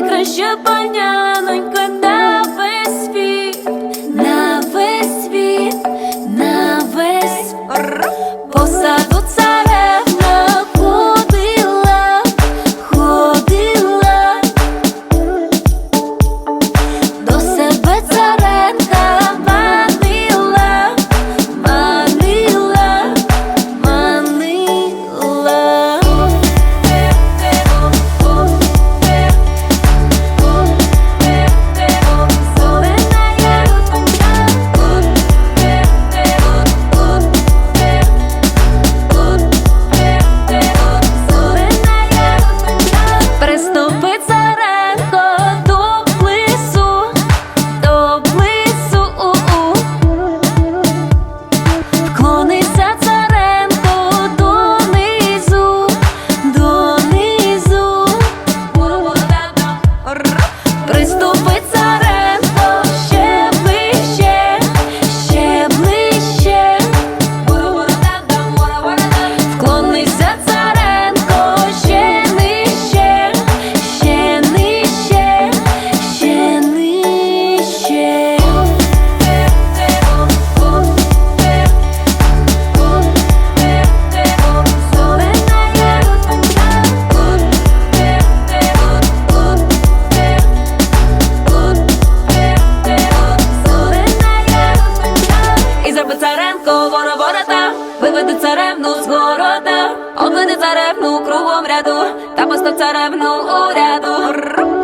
найкраща панянонька на весь світ, на весь світ, на весь Посаду не кругом ряду, та постав царевну уряду.